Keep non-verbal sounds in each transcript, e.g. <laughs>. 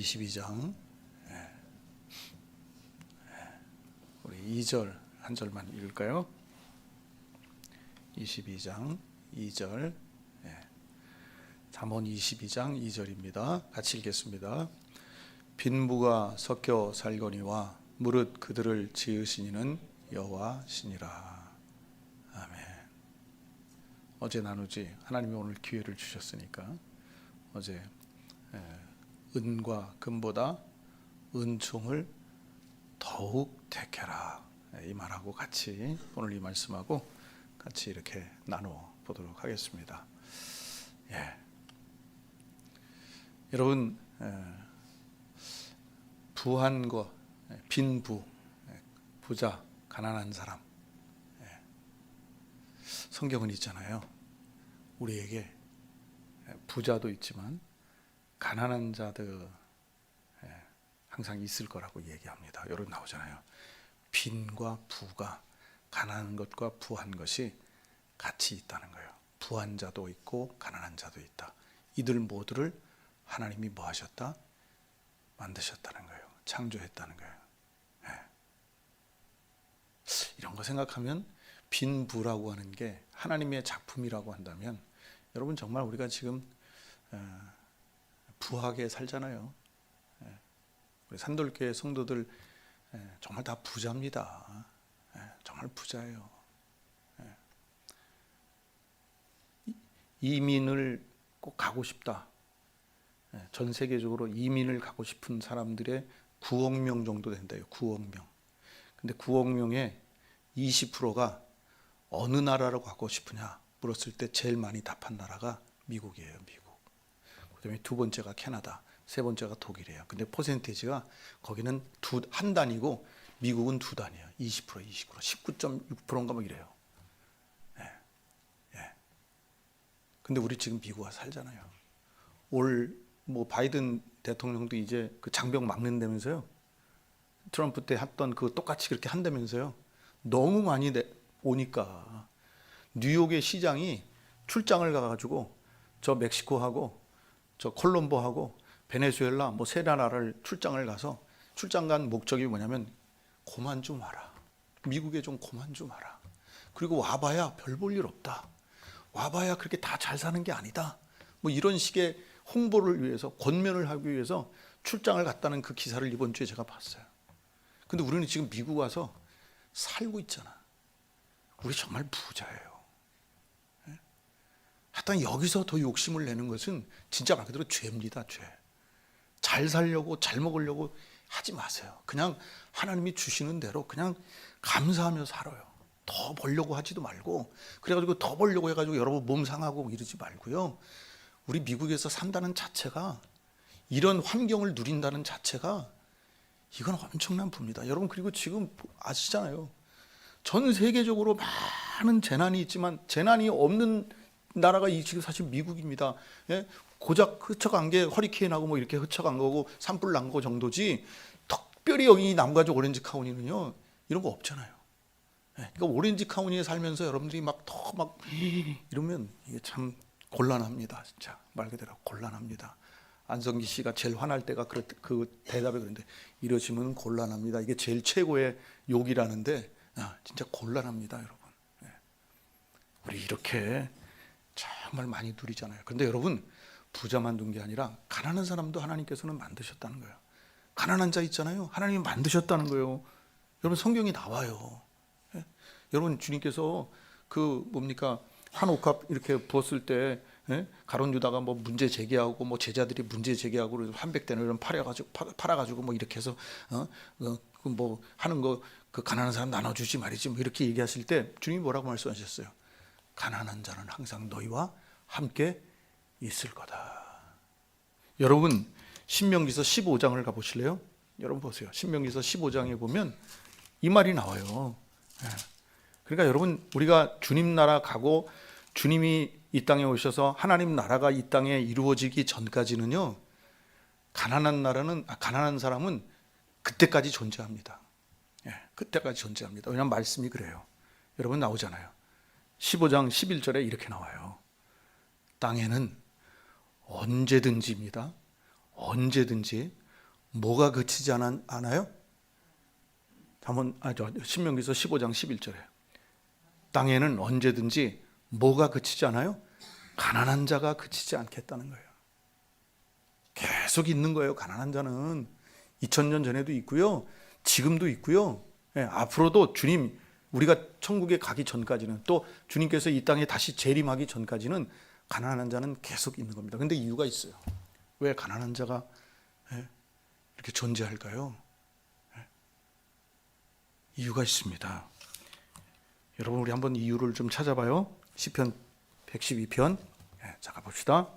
22장 우리 2절 한 절만 읽을까요? 22장 2절 예. 잠언 22장 2절입니다. 같이 읽겠습니다. 빈부가 섞여 살거니와 무릇 그들을 지으시니는 여호와시니라. 아멘. 어제 나누지 하나님이 오늘 기회를 주셨으니까 어제 예, 은과 금보다 은총을 더욱 택해라 예, 이 말하고 같이 오늘 이 말씀하고 같이 이렇게 나누어 보도록 하겠습니다. 예. 여러분 예, 부한 거 예, 빈부 예, 부자 가난한 사람 예. 성경은 있잖아요. 우리에게 예, 부자도 있지만 가난한 자들 예, 항상 있을 거라고 얘기합니다. 여러분 나오잖아요. 빈과 부가 가난한 것과 부한 것이 같이 있다는 거예요. 부한 자도 있고 가난한 자도 있다. 이들 모두를 하나님이 뭐 하셨다? 만드셨다는 거예요. 창조했다는 거예요. 예. 이런 거 생각하면 빈부라고 하는 게 하나님의 작품이라고 한다면 여러분 정말 우리가 지금 어, 부하게 살잖아요. 예. 우리 산돌교회 성도들 예, 정말 다 부자입니다. 예, 정말 부자예요. 예. 이- 이민을 꼭 가고 싶다. 예, 전 세계적으로 이민을 가고 싶은 사람들의 9억 명 정도 된대요. 9억 명. 근데 9억 명의 20%가 어느 나라로 가고 싶으냐 물었을 때 제일 많이 답한 나라가 미국이에요. 미국. 그다음에 두 번째가 캐나다, 세 번째가 독일이에요. 근데 퍼센테이지가 거기는 두 한 단이고 미국은 두 단이에요. 20% 20% 19.6%인가 뭐 이래요. 예. 예. 근데 우리 지금 미국 와 살잖아요. 올 뭐 바이든 대통령도 이제 그 장병 막는다면서요. 트럼프 때 했던 그 똑같이 그렇게 한다면서요. 너무 많이 내- 오니까 뉴욕의 시장이 출장을 가가지고 저 멕시코하고 저 콜롬보하고 베네수엘라 뭐 세 나라를 출장을 가서 출장 간 목적이 뭐냐면 고만 좀 와라. 미국에 좀 고만 좀 와라. 그리고 와봐야 별 볼 일 없다. 와봐야 그렇게 다 잘 사는 게 아니다. 뭐 이런 식의 홍보를 위해서 권면을 하기 위해서 출장을 갔다는 그 기사를 이번 주에 제가 봤어요. 근데 우리는 지금 미국 와서 살고 있잖아. 우리 정말 부자예요. 예? 하여튼 여기서 더 욕심을 내는 것은 진짜 말 그대로 죄입니다, 죄. 잘 살려고, 잘 먹으려고 하지 마세요. 그냥 하나님이 주시는 대로 그냥 감사하며 살아요. 더 벌려고 하지도 말고, 그래가지고 더 벌려고 해가지고 여러분 몸 상하고 이러지 말고요. 우리 미국에서 산다는 자체가 이런 환경을 누린다는 자체가 이건 엄청난 부입니다. 여러분 그리고 지금 아시잖아요. 전 세계적으로 많은 재난이 있지만 재난이 없는 나라가 이 지금 사실 미국입니다. 예? 고작 흩쳐간 게 허리케인하고 뭐 이렇게 흩쳐간 거고 산불 난 거 정도지 특별히 여기 남가족 오렌지 카운티는요 이런 거 없잖아요. 예, 그러니까 오렌지 카운티에 살면서 여러분들이 막더막 이러면 이게 참 곤란합니다. 진짜 말 그대로 곤란합니다. 안성기 씨가 제일 화날 때가 그, 그 대답에 그런데 이러시면 곤란합니다. 이게 제일 최고의 욕이라는데 아, 진짜 곤란합니다, 여러분. 예. 우리 이렇게 정말 많이 누리잖아요. 근데 여러분 부자만 둔 게 아니라 가난한 사람도 하나님께서는 만드셨다는 거예요. 가난한 자 있잖아요. 하나님이 만드셨다는 거예요. 여러분 성경이 나와요. 예? 여러분 주님께서 그 뭡니까 한 옥합 이렇게 부었을 때 예? 가론 유다가 뭐 문제 제기하고 뭐 제자들이 문제 제기하고 한백 대는 팔아가지고 팔아가지고 뭐 이렇게 해서 어? 어, 그뭐 하는 거 그 가난한 사람 나눠주지 말이지 뭐 이렇게 얘기하실 때 주님이 뭐라고 말씀하셨어요? 가난한 자는 항상 너희와 함께 있을 거다. 여러분 신명기서 15장을 가보실래요? 여러분 보세요. 신명기서 15장에 보면 이 말이 나와요. 예. 그러니까 여러분 우리가 주님 나라 가고 주님이 이 땅에 오셔서 하나님 나라가 이 땅에 이루어지기 전까지는요 가난한 나라는 아, 가난한 사람은 그때까지 존재합니다. 예, 그때까지 존재합니다. 왜냐하면 말씀이 그래요. 여러분 나오잖아요. 15장 11절에 이렇게 나와요. 땅에는 언제든지입니다. 언제든지 뭐가 그치지 않, 않아요? 한번 아 저 신명기서 15장 11절에 땅에는 언제든지 뭐가 그치지 않아요? 가난한 자가 그치지 않겠다는 거예요. 계속 있는 거예요. 가난한 자는 2000년 전에도 있고요. 지금도 있고요. 예, 앞으로도 주님 우리가 천국에 가기 전까지는 또 주님께서 이 땅에 다시 재림하기 전까지는 가난한 자는 계속 있는 겁니다. 근데 이유가 있어요. 왜 가난한 자가 예, 이렇게 존재할까요? 예, 이유가 있습니다. 여러분 우리 한번 이유를 좀 찾아봐요. 시편 112편. 예, 자 가 봅시다.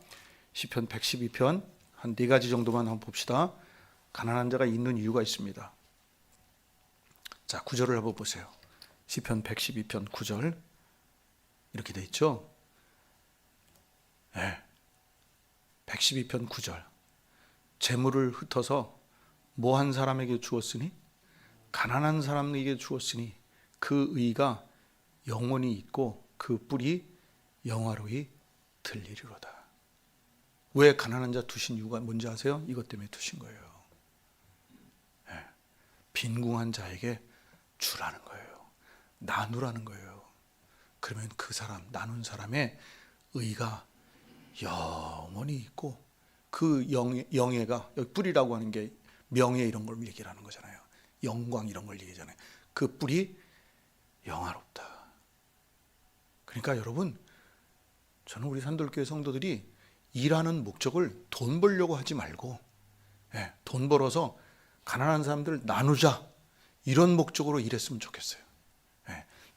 시편 112편 한 네 가지 정도만 한번 봅시다. 가난한 자가 있는 이유가 있습니다. 자, 구절을 한번 보세요. 시편 112편 9절 이렇게 돼 있죠? 예. 112편 9절. 재물을 흩어서 뭐 한 사람에게 주었으니 가난한 사람에게 주었으니 그 의가 영원히 있고 그 뿔이 영화로이 들리리로다. 왜 가난한 자 두신 이유가 뭔지 아세요? 이것 때문에 두신 거예요. 예. 빈궁한 자에게 주라는 거예요. 나누라는 거예요. 그러면 그 사람 나눈 사람의 의가 영원히 있고 그 영, 영예가 여기 뿔이라고 하는 게 명예 이런 걸 얘기하는 거잖아요. 영광 이런 걸 얘기하잖아요. 그 뿔이 영화롭다. 그러니까 여러분 저는 우리 산돌교회 성도들이 일하는 목적을 돈 벌려고 하지 말고 예, 돈 벌어서 가난한 사람들 나누자 이런 목적으로 일했으면 좋겠어요.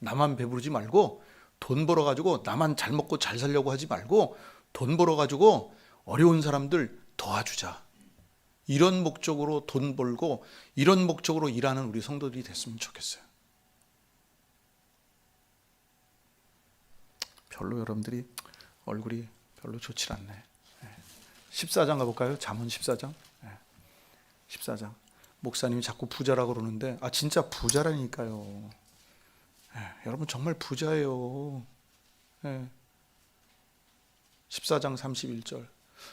예, 나만 배부르지 말고 돈 벌어 가지고 나만 잘 먹고 잘 살려고 하지 말고 돈 벌어 가지고 어려운 사람들 도와주자. 이런 목적으로 돈 벌고 이런 목적으로 일하는 우리 성도들이 됐으면 좋겠어요. 별로 여러분들이 얼굴이 별로 좋지 않네. 14장 가볼까요? 잠언 14장. 14장. 목사님이 자꾸 부자라고 그러는데 아 진짜 부자라니까요. 예, 여러분 정말 부자예요. 예. 14장 31절.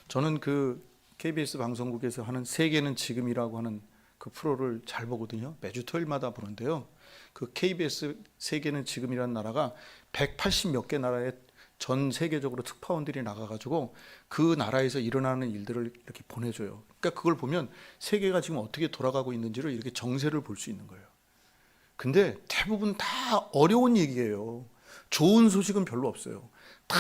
저는 그 KBS 방송국에서 하는 세계는 지금이라고 하는 그 프로를 잘 보거든요. 매주 토요일마다 보는데요. 그 KBS 세계는 지금이라는 나라가 180 몇 개 나라에 전 세계적으로 특파원들이 나가가지고 그 나라에서 일어나는 일들을 이렇게 보내줘요. 그러니까 그걸 보면 세계가 지금 어떻게 돌아가고 있는지를 이렇게 정세를 볼 수 있는 거예요. 근데 대부분 다 어려운 얘기예요. 좋은 소식은 별로 없어요. 다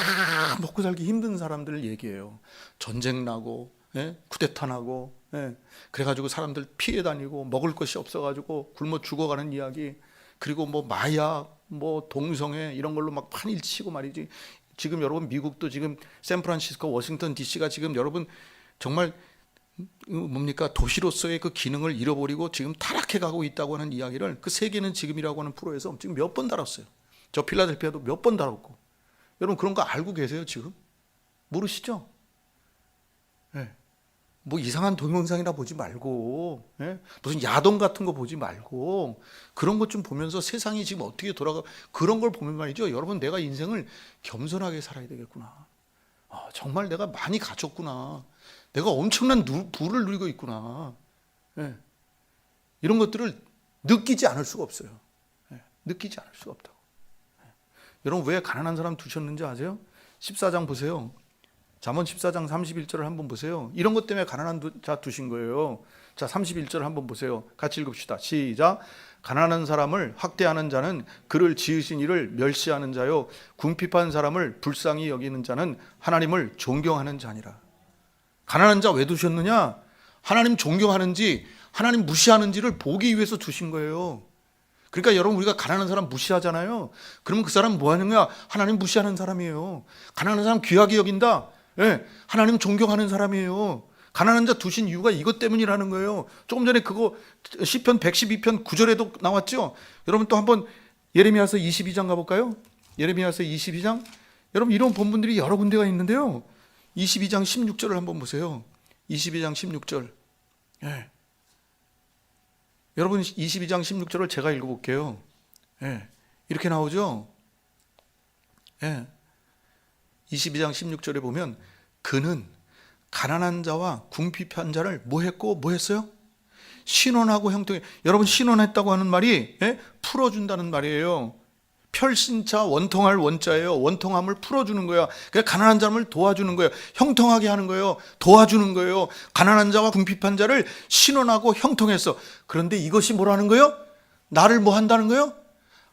먹고 살기 힘든 사람들 얘기해요. 전쟁 나고, 예? 쿠데타 나고, 예? 그래가지고 사람들 피해 다니고 먹을 것이 없어가지고 굶어 죽어가는 이야기. 그리고 뭐 마약, 뭐 동성애 이런 걸로 막 판일 치고 말이지. 지금 여러분 미국도 지금 샌프란시스코, 워싱턴 D.C.가 지금 여러분 정말 뭡니까 도시로서의 그 기능을 잃어버리고 지금 타락해 가고 있다고 하는 이야기를 그 세계는 지금이라고 하는 프로에서 지금 몇 번 다뤘어요. 저 필라델피아도 몇 번 다뤘고 여러분 그런 거 알고 계세요 지금 모르시죠? 예. 뭐 이상한 동영상이나 보지 말고 예? 무슨 야동 같은 거 보지 말고 그런 것 좀 보면서 세상이 지금 어떻게 돌아가 그런 걸 보면 말이죠 여러분 내가 인생을 겸손하게 살아야 되겠구나 아, 정말 내가 많이 가졌구나 내가 엄청난 누, 부를 누리고 있구나 예. 이런 것들을 느끼지 않을 수가 없어요 예. 느끼지 않을 수가 없다고 예. 여러분 왜 가난한 사람 두셨는지 아세요? 14장 보세요 잠언 14장 31절을 한번 보세요. 이런 것 때문에 가난한 두- 자 두신 거예요. 자, 31절 한번 보세요. 같이 읽읍시다. 시작. 가난한 사람을 학대하는 자는 그를 지으신 이를 멸시하는 자요 궁핍한 사람을 불쌍히 여기는 자는 하나님을 존경하는 자니라. 가난한 자 왜 두셨느냐? 하나님 존경하는지 하나님 무시하는지를 보기 위해서 두신 거예요. 그러니까 여러분 우리가 가난한 사람 무시하잖아요. 그러면 그 사람 뭐 하느냐? 하나님 무시하는 사람이에요. 가난한 사람 귀하게 여긴다. 예, 하나님 존경하는 사람이에요. 가난한 자 두신 이유가 이것 때문이라는 거예요. 조금 전에 그거 시편 112편 9절에도 나왔죠. 여러분 또 한번 예레미야서 22장 가 볼까요? 예레미야서 22장. 여러분 이런 본문들이 여러 군데가 있는데요. 22장 16절을 한번 보세요. 22장 16절. 예. 여러분 22장 16절을 제가 읽어볼게요. 예. 이렇게 나오죠. 예. 22장 16절에 보면 그는 가난한 자와 궁핍한 자를 뭐 했고 뭐 했어요? 신원하고 형통해. 여러분 신원했다고 하는 말이 예? 풀어준다는 말이에요. 별신차 원통할 원자예요. 원통함을 풀어주는 거야. 그래 가난한 사람을 도와주는 거예요. 형통하게 하는 거예요. 도와주는 거예요. 가난한 자와 궁핍한 자를 신원하고 형통했어. 그런데 이것이 뭐라는 거예요? 나를 뭐 한다는 거예요?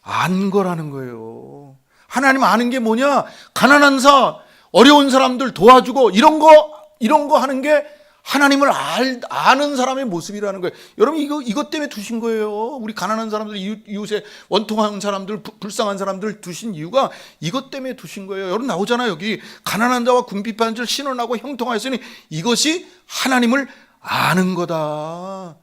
안 거라는 거예요. 하나님 아는 게 뭐냐? 가난한 사, 어려운 사람들 도와주고 이런 거 이런 거 하는 게 하나님을 알, 아는 사람의 모습이라는 거예요. 여러분 이거 이것 때문에 두신 거예요. 우리 가난한 사람들 이웃, 이웃에 원통한 사람들 부- 불쌍한 사람들 두신 이유가 이것 때문에 두신 거예요. 여러분 나오잖아요. 여기 가난한 자와 궁핍한 자를 신원하고 형통하였으니 이것이 하나님을 아는 거다.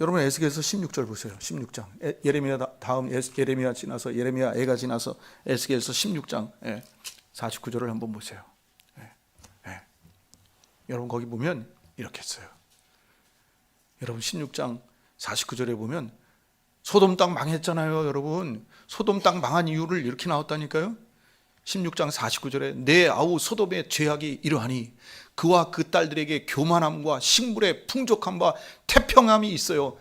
여러분 에스겔서 16절 보세요. 16장. 에- 예레미야 다- 다음 예레미야 지나서 예레미야 애가 지나서 에스겔서 16장 예, 49절을 한번 보세요. 예, 예. 여러분 거기 보면 이렇게 써요. 여러분 16장 49절에 보면 소돔 땅 망했잖아요, 여러분. 소돔 땅 망한 이유를 이렇게 나왔다니까요. 16장 49절에 내 아우 소돔의 죄악이 이러하니 그와 그 딸들에게 교만함과 식물의 풍족함과 태평함이 있어요.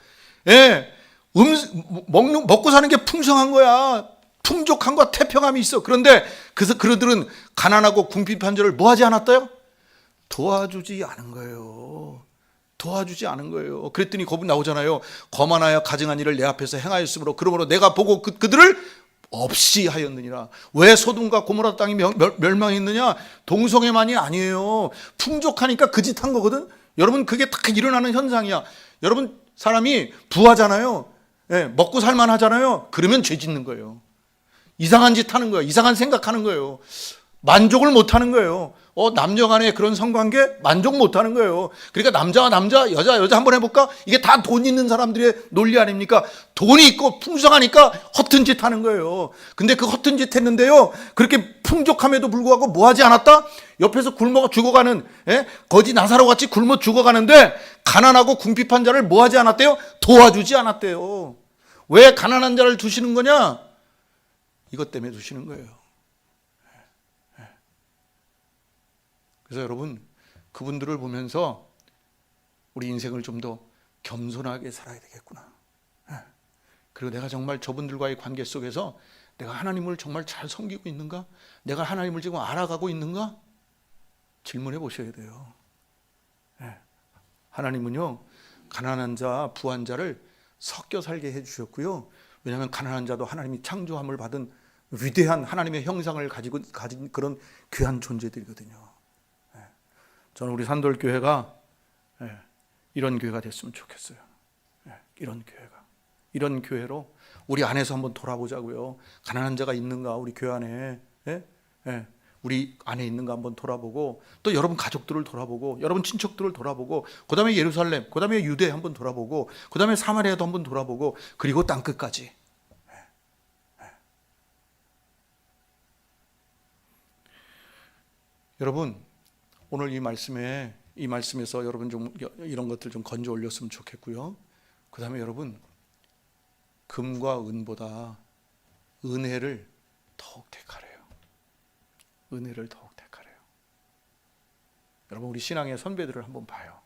예, 음, 먹는, 먹고 사는 게 풍성한 거야. 풍족함과 태평함이 있어. 그런데 그래서 그들은 가난하고 궁핍한 자를 뭐 하지 않았다요? 도와주지 않은 거예요. 도와주지 않은 거예요. 그랬더니 거기 나오잖아요. 거만하여 가증한 일을 내 앞에서 행하였으므로 그러므로 내가 보고 그, 그들을 없이 하였느니라. 왜 소돔과 고모라 땅이 멸, 멸- 멸망했느냐? 동성애만이 아니에요. 풍족하니까 그 짓 한 거거든. 여러분 그게 딱 일어나는 현상이야. 여러분 사람이 부하잖아요. 예, 먹고 살만 하잖아요. 그러면 죄 짓는 거예요. 이상한 짓 하는 거예요. 이상한 생각하는 거예요. 만족을 못 하는 거예요. 어, 남녀 간의 그런 성관계 만족 못 하는 거예요. 그러니까 남자와 남자, 여자, 여자 한번 해볼까? 이게 다 돈 있는 사람들의 논리 아닙니까? 돈이 있고 풍성하니까 허튼 짓 하는 거예요. 근데 그 허튼 짓 했는데요. 그렇게 풍족함에도 불구하고 뭐 하지 않았다? 옆에서 굶어 죽어가는, 예? 거지 나사로 같이 굶어 죽어가는데 가난하고 궁핍한 자를 뭐 하지 않았대요? 도와주지 않았대요. 왜 가난한 자를 두시는 거냐? 이것 때문에 두시는 거예요. 그래서 여러분 그분들을 보면서 우리 인생을 좀 더 겸손하게 살아야 되겠구나. 예. 그리고 내가 정말 저분들과의 관계 속에서 내가 하나님을 정말 잘 섬기고 있는가? 내가 하나님을 지금 알아가고 있는가? 질문해 보셔야 돼요. 예. 하나님은요 가난한 자, 부한 자를 섞여 살게 해 주셨고요. 왜냐하면 가난한 자도 하나님이 창조함을 받은 위대한 하나님의 형상을 가지고 가진 그런 귀한 존재들이거든요. 예. 저는 우리 산돌 교회가 예, 이런 교회가 됐으면 좋겠어요. 예, 이런 교회가 이런 교회로 우리 안에서 한번 돌아보자고요. 가난한 자가 있는가 우리 교회 안에 우리 안에 있는가 한번 돌아보고 또 여러분 가족들을 돌아보고 여러분 친척들을 돌아보고 그다음에 예루살렘 그다음에 유대 한번 돌아보고 그다음에 사마리아도 한번 돌아보고 그리고 땅 끝까지 여러분 오늘 이 말씀에 이 말씀에서 여러분 좀 이런 것들 좀 건져 올렸으면 좋겠고요. 그다음에 여러분 금과 은보다 은혜를 더욱 택하래요. 은혜를 더욱 택하래요. 여러분 우리 신앙의 선배들을 한번 봐요.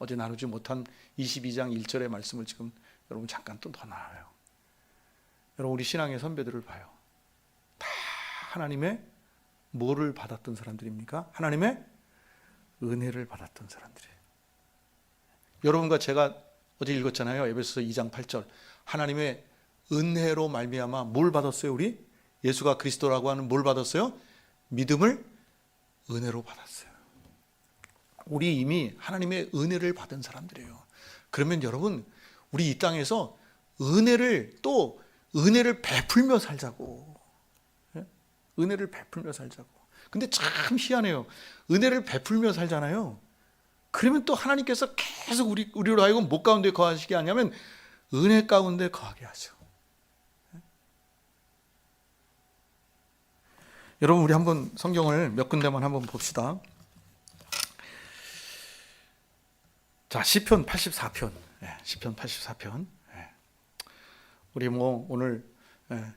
어제 나누지 못한 22장 1절의 말씀을 지금 여러분 잠깐 또 더 나와요. 여러분 우리 신앙의 선배들을 봐요. 다 하나님의 뭐를 받았던 사람들입니까? 하나님의 은혜를 받았던 사람들이에요. 여러분과 제가 어제 읽었잖아요. 에베소서 2장 8절. 하나님의 은혜로 말미암아 뭘 받았어요, 우리? 예수가 그리스도라고 하는 뭘 받았어요? 믿음을 은혜로 받았어요. 우리 이미 하나님의 은혜를 받은 사람들이에요. 그러면 여러분, 우리 이 땅에서 은혜를 또 은혜를 베풀며 살자고. 예? 은혜를 베풀며 살자고. 근데 참 희한해요. 은혜를 베풀며 살잖아요. 그러면 또 하나님께서 계속 우리 우리로 하여금 못 가운데 거하시게 하냐면 은혜 가운데 거하게 하죠. 여러분 우리 한번 성경을 몇 군데만 한번 봅시다. 자 시편 84편, 예, 시편 84편. 예. 우리 뭐 오늘 예,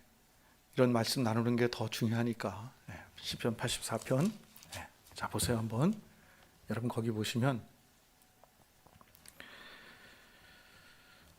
이런 말씀 나누는 게 더 중요하니까 예, 시편 84편. 예, 자 보세요 한번 여러분 거기 보시면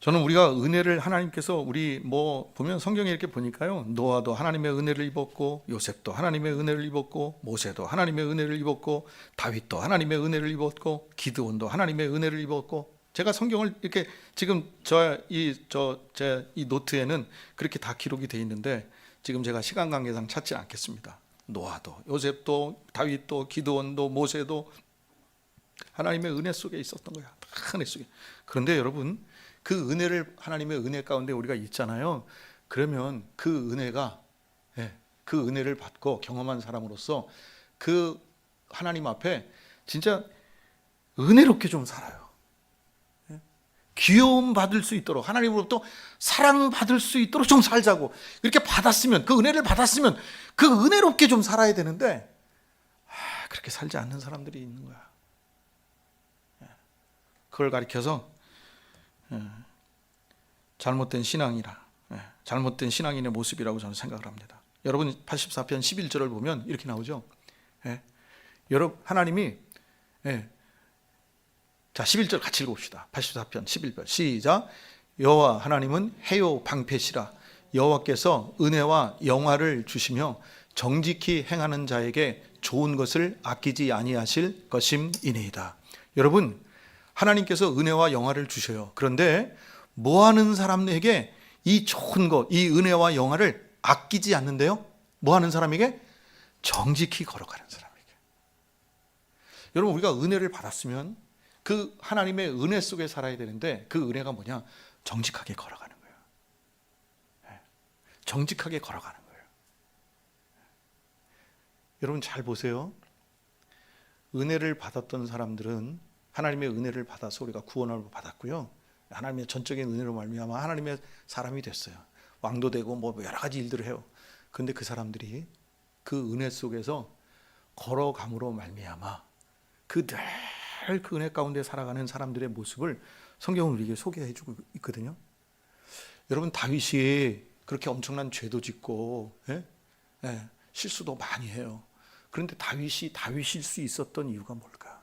저는 우리가 은혜를 하나님께서 우리 뭐 보면 성경에 이렇게 보니까요. 노아도 하나님의 은혜를 입었고 요셉도 하나님의 은혜를 입었고 모세도 하나님의 은혜를 입었고 다윗도 하나님의 은혜를 입었고 기드온도 하나님의 은혜를 입었고 제가 성경을 이렇게 지금 저 이 저 제 이 노트에는 그렇게 다 기록이 돼 있는데 지금 제가 시간 관계상 찾지 않겠습니다. 노아도 요셉도 다윗도 기드온도 모세도 하나님의 은혜 속에 있었던 거야. 다 은혜 속에. 그런데 여러분 그 은혜를 하나님의 은혜 가운데 우리가 있잖아요. 그러면 그 은혜가 예, 그 은혜를 받고 경험한 사람으로서 그 하나님 앞에 진짜 은혜롭게 좀 살아요. 예? 귀여움 받을 수 있도록 하나님으로부터 사랑 받을 수 있도록 좀 살자고 이렇게 받았으면 그 은혜를 받았으면 그 은혜롭게 좀 살아야 되는데 아, 그렇게 살지 않는 사람들이 있는 거야. 예. 그걸 가리켜서 예. 잘못된 신앙이라 예. 잘못된 신앙인의 모습이라고 저는 생각을 합니다. 여러분 84편 11절을 보면 이렇게 나오죠. 예. 여러분 하나님이 예. 자 11절 같이 읽읍시다. 84편 11절 시작. 여호와 하나님은 해요 방패시라 여호와께서 은혜와 영화를 주시며 정직히 행하는 자에게 좋은 것을 아끼지 아니하실 것임이니이다. 여러분 하나님께서 은혜와 영화를 주셔요. 그런데 뭐 하는 사람에게 이 좋은 것, 이 은혜와 영화를 아끼지 않는데요? 뭐 하는 사람에게? 정직히 걸어가는 사람에게. 여러분, 우리가 은혜를 받았으면 그 하나님의 은혜 속에 살아야 되는데 그 은혜가 뭐냐? 정직하게 걸어가는 거예요. 네. 정직하게 걸어가는 거예요. 여러분, 잘 보세요. 은혜를 받았던 사람들은 하나님의 은혜를 받아서 우리가 구원을 받았고요. 하나님의 전적인 은혜로 말미암아 하나님의 사람이 됐어요. 왕도 되고 뭐 여러 가지 일들을 해요. 근데 그 사람들이 그 은혜 속에서 걸어감으로 말미암아 그늘 그 은혜 가운데 살아가는 사람들의 모습을 성경은 우리에게 소개해 주고 있거든요. 여러분 다윗이 그렇게 엄청난 죄도 짓고 예? 예, 실수도 많이 해요. 그런데 다윗이 다윗일 수 있었던 이유가 뭘까?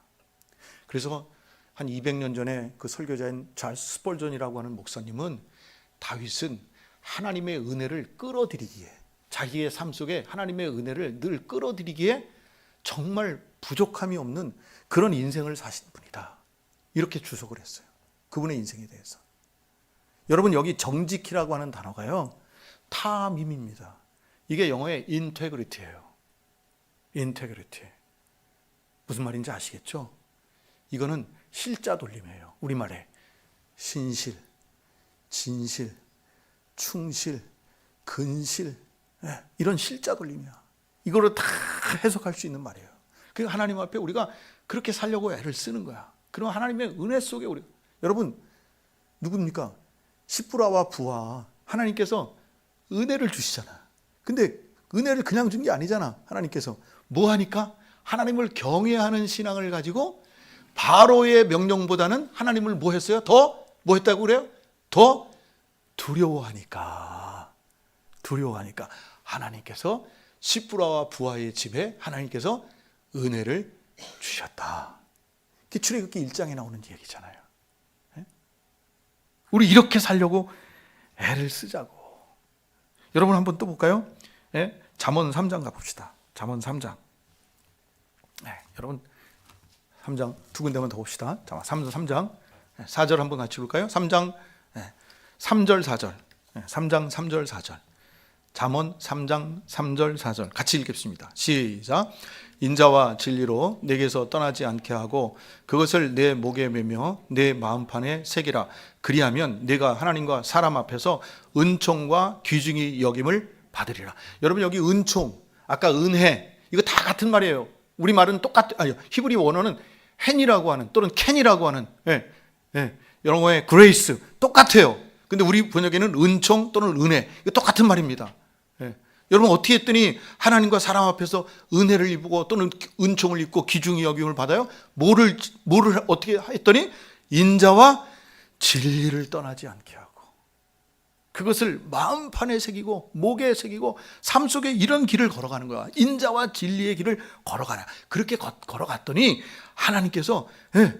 그래서 한 200년 전에 그 설교자인 찰스 스폴전이라고 하는 목사님은 다윗은 하나님의 은혜를 끌어들이기에 자기의 삶 속에 하나님의 은혜를 늘 끌어들이기에 정말 부족함이 없는 그런 인생을 사신 분이다. 이렇게 주석을 했어요. 그분의 인생에 대해서. 여러분 여기 정직이라고 하는 단어가요. 탐임입니다. 이게 영어의 인테그리티예요. 인테그리티. 무슨 말인지 아시겠죠? 이거는 실자 돌림이에요. 우리말에 신실, 진실, 충실, 근실 예, 이런 실자 돌림이야. 이거를 다 해석할 수 있는 말이에요. 그 하나님 앞에 우리가 그렇게 살려고 애를 쓰는 거야. 그럼 하나님의 은혜 속에 우리 여러분 누굽니까? 십부라와 부하 하나님께서 은혜를 주시잖아. 근데 은혜를 그냥 준 게 아니잖아. 하나님께서 뭐 하니까 하나님을 경외하는 신앙을 가지고 바로의 명령보다는 하나님을 뭐 했어요? 더 뭐 했다고 그래요? 더 두려워하니까. 두려워하니까 하나님께서 시프라와 부하의 집에 하나님께서 은혜를 주셨다. 그 출애굽기 1장에 나오는 얘기잖아요. 예? 우리 이렇게 살려고 애를 쓰자고. 여러분 한번 또 볼까요? 예? 잠언 3장 가봅시다. 잠언 3장. 네, 여러분 3장 두 군데만 더 봅시다. 자, 3장 3장 4절 한번 같이 볼까요? 3장 3절 4절. 3장 3절 4절. 잠언 3장 3절 4절 같이 읽겠습니다. 시작. 인자와 진리로 내게서 떠나지 않게 하고 그것을 내 목에 매며 내 마음판에 새기라. 그리하면 내가 하나님과 사람 앞에서 은총과 귀중히 여김을 받으리라. 여러분 여기 은총, 아까 은혜 이거 다 같은 말이에요. 우리 말은 똑같 아니 히브리 원어는 헨이라고 하는 또는 캔이라고 하는 예, 예, 영어의 그레이스 똑같아요. 근데 우리 번역에는 은총 또는 은혜 똑같은 말입니다. 예. 여러분 어떻게 했더니 하나님과 사람 앞에서 은혜를 입고 또는 은총을 입고 기중의 여김을 받아요? 뭐를 뭐를 어떻게 했더니 인자와 진리를 떠나지 않게 하고 그것을 마음판에 새기고 목에 새기고 삶 속에 이런 길을 걸어가는 거야. 인자와 진리의 길을 걸어가라. 그렇게 거- 걸어갔더니 하나님께서 예,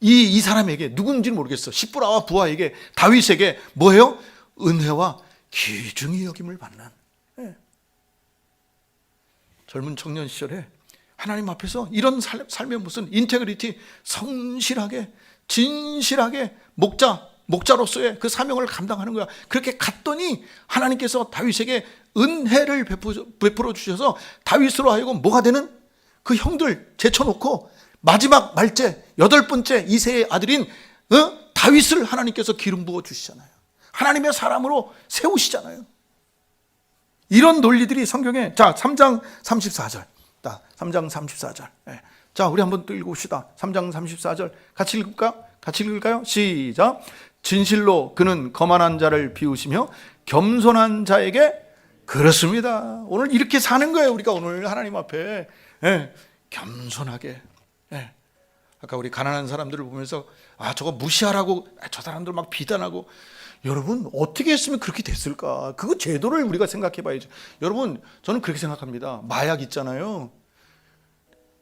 이, 이 사람에게 누군지는 모르겠어. 십부라와 부하에게 다윗에게 뭐예요? 은혜와 귀중히 여김을 받는 예. 젊은 청년 시절에 하나님 앞에서 이런 삶, 삶의 무슨 인테그리티 성실하게 진실하게 목자 목자로서의 그 사명을 감당하는 거야. 그렇게 갔더니 하나님께서 다윗에게 은혜를 베풀어 주셔서 다윗으로 하여금 뭐가 되는 그 형들 제쳐놓고 마지막 말째 여덟 번째 이세의 아들인 어? 다윗을 하나님께서 기름 부어 주시잖아요. 하나님의 사람으로 세우시잖아요. 이런 논리들이 성경에 자 3장 34절 자 3장 34절 예. 자 우리 한번 또 읽어봅시다 3장 34절 같이 읽을까? 같이 읽을까요? 시작 진실로 그는 거만한 자를 비우시며 겸손한 자에게 그렇습니다 오늘 이렇게 사는 거예요 우리가 오늘 하나님 앞에 예. 겸손하게 예. 아까 우리 가난한 사람들을 보면서 아 저거 무시하라고 아, 저 사람들 막 비난하고 여러분 어떻게 했으면 그렇게 됐을까? 그거 제도를 우리가 생각해 봐야죠. 여러분 저는 그렇게 생각합니다. 마약 있잖아요.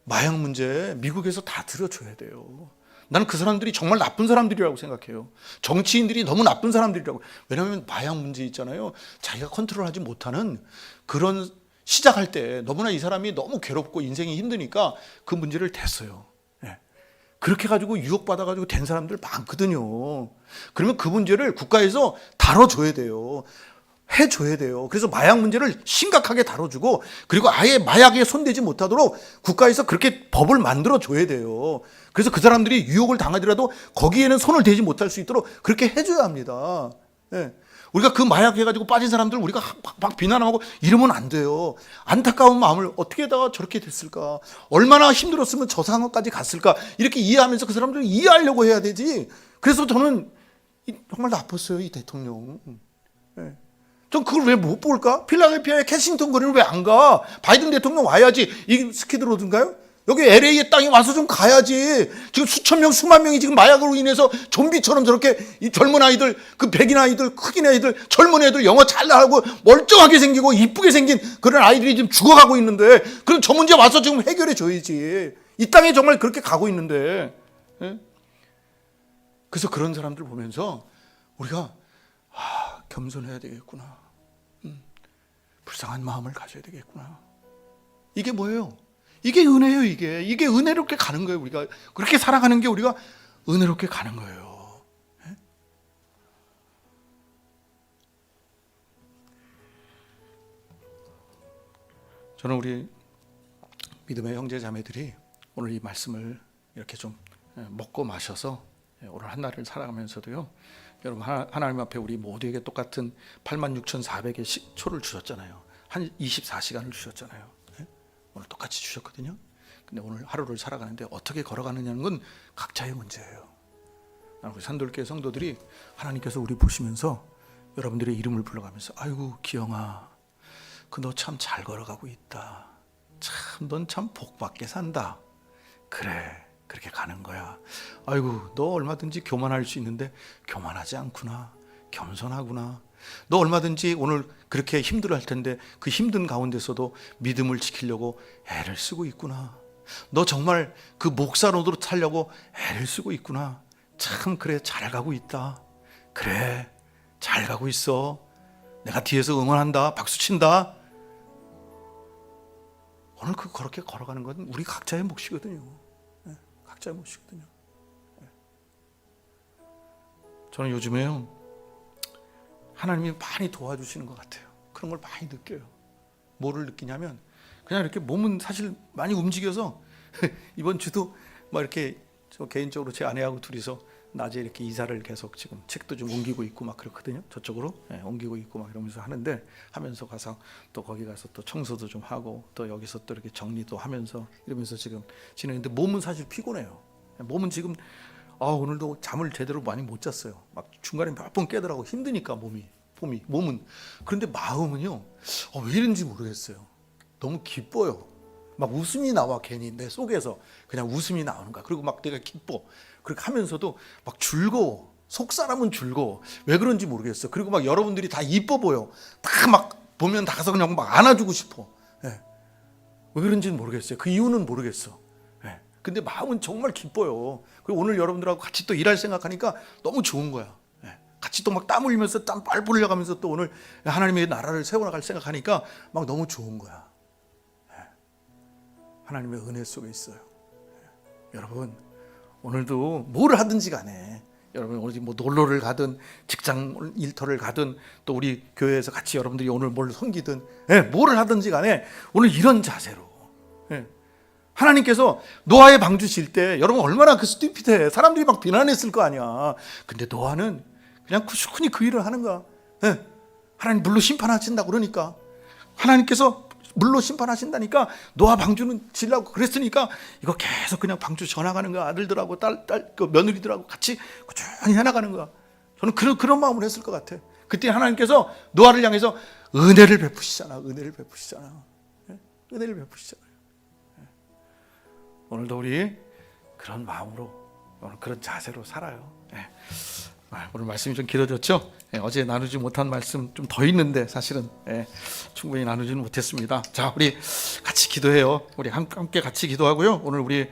마약 문제 미국에서 다 들어줘야 돼요. 나는 그 사람들이 정말 나쁜 사람들이라고 생각해요. 정치인들이 너무 나쁜 사람들이라고. 왜냐하면 마약 문제 있잖아요. 자기가 컨트롤하지 못하는 그런 시작할 때 너무나 이 사람이 너무 괴롭고 인생이 힘드니까 그 문제를 댔어요. 예. 그렇게 가지고 유혹받아 가지고 된 사람들 많거든요. 그러면 그 문제를 국가에서 다뤄줘야 돼요. 해줘야 돼요. 그래서 마약 문제를 심각하게 다뤄주고 그리고 아예 마약에 손대지 못하도록 국가에서 그렇게 법을 만들어 줘야 돼요. 그래서 그 사람들이 유혹을 당하더라도 거기에는 손을 대지 못할 수 있도록 그렇게 해줘야 합니다. 예. 우리가 그 마약 해가지고 빠진 사람들 우리가 막, 막 비난하고 이러면 안 돼요. 안타까운 마음을 어떻게 하다가 저렇게 됐을까? 얼마나 힘들었으면 저 상황까지 갔을까? 이렇게 이해하면서 그 사람들을 이해하려고 해야 되지. 그래서 저는 이- 정말 나빴어요, 이 대통령. 예. 전 그걸 왜 못 볼까? 필라델피아에 캐싱턴 거리는 왜안 가? 바이든 대통령 와야지. 이게 스키드로드인가요? 여기 LA의 땅에 와서 좀 가야지. 지금 수천 명, 수만 명이 지금 마약으로 인해서 좀비처럼 저렇게 이 젊은 아이들, 그 백인 아이들, 흑인 아이들, 젊은 애들 영어 잘 나가고 멀쩡하게 생기고 이쁘게 생긴 그런 아이들이 지금 죽어가고 있는데 그럼 저 문제 와서 지금 해결해 줘야지. 이 땅에 정말 그렇게 가고 있는데. 예? 그래서 그런 사람들 보면서 우리가 아, 겸손해야 되겠구나. 음, 불쌍한 마음을 가져야 되겠구나. 이게 뭐예요? 이게 은혜예요, 이게. 이게 은혜롭게 가는 거예요, 우리가. 그렇게 살아가는 게 우리가 은혜롭게 가는 거예요. 예? 저는 우리 믿음의 형제 자매들이 오늘 이 말씀을 이렇게 좀 예, 먹고 마셔서 예, 오늘 한 날을 살아가면서도요. 여러분 하나, 하나님 앞에 우리 모두에게 똑같은 86,400의 초를 주셨잖아요. 한 24시간을 주셨잖아요. 예? 오늘 똑같이 주셨거든요. 근데 오늘 하루를 살아가는데 어떻게 걸어가느냐는 건 각자의 문제예요. 우리 산돌교회 성도들이 하나님께서 우리 보시면서 여러분들의 이름을 불러가면서 아이고 기영아 그 너 참 잘 걸어가고 있다. 참 넌 참 복받게 산다. 그래 그렇게 가는 거야. 아이고 너 얼마든지 교만할 수 있는데 교만하지 않구나. 겸손하구나. 너 얼마든지 오늘 그렇게 힘들어 할 텐데 그 힘든 가운데서도 믿음을 지키려고 애를 쓰고 있구나. 너 정말 그 목사로도 살려고 애를 쓰고 있구나. 참 그래 잘 가고 있다. 그래 잘 가고 있어. 내가 뒤에서 응원한다. 박수 친다. 오늘 그 그렇게 걸어가는 건 우리 각자의 몫이거든요. 예, 각자의 몫이거든요. 예. 저는 요즘에요 하나님이 많이 도와주시는 것 같아요. 그런 걸 많이 느껴요. 뭐를 느끼냐면 그냥 이렇게 몸은 사실 많이 움직여서 <laughs> 이번 주도 막 이렇게 저 개인적으로 제 아내하고 둘이서 낮에 이렇게 이사를 계속 지금 책도 좀 옮기고 있고 막 그렇거든요. 저쪽으로 예, 옮기고 있고 막 이러면서 하는데 하면서 가서 또 거기 가서 또 청소도 좀 하고 또 여기서 또 이렇게 정리도 하면서 이러면서 지금 진행했는데 몸은 사실 피곤해요. 몸은 지금 아 오늘도 잠을 제대로 많이 못 잤어요. 막 중간에 몇 번 깨더라고 힘드니까 몸이 몸이 몸은 그런데 마음은요 어, 왜 이런지 모르겠어요. 너무 기뻐요. 막 웃음이 나와 괜히 내 속에서 그냥 웃음이 나오는 거야. 그리고 막 내가 기뻐. 그렇게 하면서도 막 즐거워. 속 사람은 즐거워. 왜 그런지 모르겠어. 그리고 막 여러분들이 다 이뻐 보여. 다 막 보면 다 가서 그냥 막 안아주고 싶어. 예. 왜 그런지는 모르겠어요. 그 이유는 모르겠어. 예. 근데 마음은 정말 기뻐요. 그리고 오늘 여러분들하고 같이 또 일할 생각하니까 너무 좋은 거야. 예. 같이 또 막 땀 흘리면서 땀 빨 흘려가면서 또 오늘 하나님의 나라를 세워나갈 생각하니까 막 너무 좋은 거야. 예. 하나님의 은혜 속에 있어요. 예. 여러분 오늘도 뭘 하든지 간에 여러분 오늘 뭐 놀러를 가든 직장 일터를 가든 또 우리 교회에서 같이 여러분들이 오늘 뭘 섬기든 예, 뭐를 하든지 간에 오늘 이런 자세로 예. 하나님께서 노아의 방 주실 때 여러분 얼마나 그 스티피해 사람들이 막 비난했을 거 아니야. 근데 노아는 그냥 쿠슈쿠니 그 일을 하는 거야 예. 하나님 물로 심판하신다 그러니까. 하나님께서 물로 심판하신다니까 노아 방주는 질라고 그랬으니까 이거 계속 그냥 방주 전화가는 거야 아들들하고 딸딸그 며느리들하고 같이 꾸준히 해나가는 거야 저는 그런 그런 마음을 했을 것 같아. 그때 하나님께서 노아를 향해서 은혜를 베푸시잖아 은혜를 베푸시잖아. 예? 은혜를 베푸시잖아요 예. 오늘도 우리 그런 마음으로 오늘 그런 자세로 살아요 예. 아, 오늘 말씀이 좀 길어졌죠? 예, 어제 나누지 못한 말씀 좀 더 있는데 사실은 예, 충분히 나누지는 못했습니다. 자, 우리 같이 기도해요. 우리 함- 함께 같이 기도하고요. 오늘 우리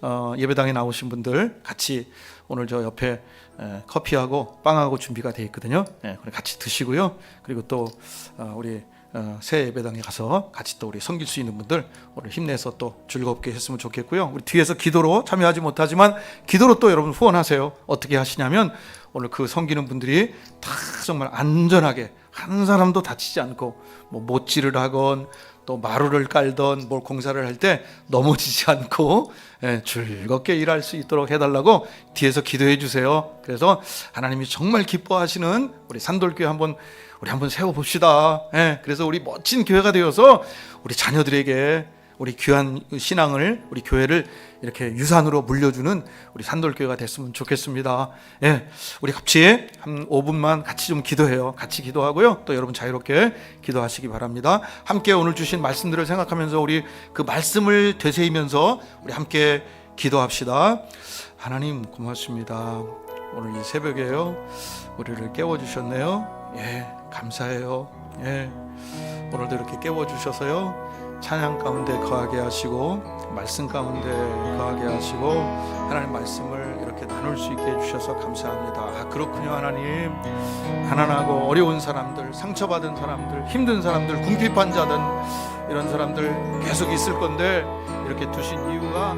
어, 예배당에 나오신 분들 같이 오늘 저 옆에 예, 커피하고 빵하고 준비가 돼 있거든요. 예, 같이 드시고요. 그리고 또 어, 우리 어, 새 예배당에 가서 같이 또 우리 섬길 수 있는 분들 오늘 힘내서 또 즐겁게 했으면 좋겠고요. 우리 뒤에서 기도로 참여하지 못하지만 기도로 또 여러분 후원하세요. 어떻게 하시냐면 오늘 그 섬기는 분들이 다 정말 안전하게 한 사람도 다치지 않고 뭐 못질을 하건 또 마루를 깔던 뭘 공사를 할 때 넘어지지 않고 예, 즐겁게 일할 수 있도록 해달라고 뒤에서 기도해 주세요. 그래서 하나님이 정말 기뻐하시는 우리 산돌교회 한번 우리 한번 세워 봅시다. 예, 그래서 우리 멋진 교회가 되어서 우리 자녀들에게 우리 귀한 신앙을 우리 교회를 이렇게 유산으로 물려주는 우리 산돌교회가 됐으면 좋겠습니다. 예, 우리 같이 한 5분만 같이 좀 기도해요. 같이 기도하고요. 또 여러분 자유롭게 기도하시기 바랍니다. 함께 오늘 주신 말씀들을 생각하면서 우리 그 말씀을 되새이면서 우리 함께 기도합시다. 하나님 고맙습니다. 오늘 이 새벽에요. 우리를 깨워 주셨네요. 예, 감사해요. 예. 오늘도 이렇게 깨워 주셔서요. 찬양 가운데 거하게 하시고 말씀 가운데 거하게 하시고 하나님 말씀을 이렇게 나눌 수 있게 해주셔서 감사합니다. 아, 그렇군요 하나님 가난하고 어려운 사람들 상처받은 사람들 힘든 사람들 궁핍한 자든 이런 사람들 계속 있을 건데 이렇게 두신 이유가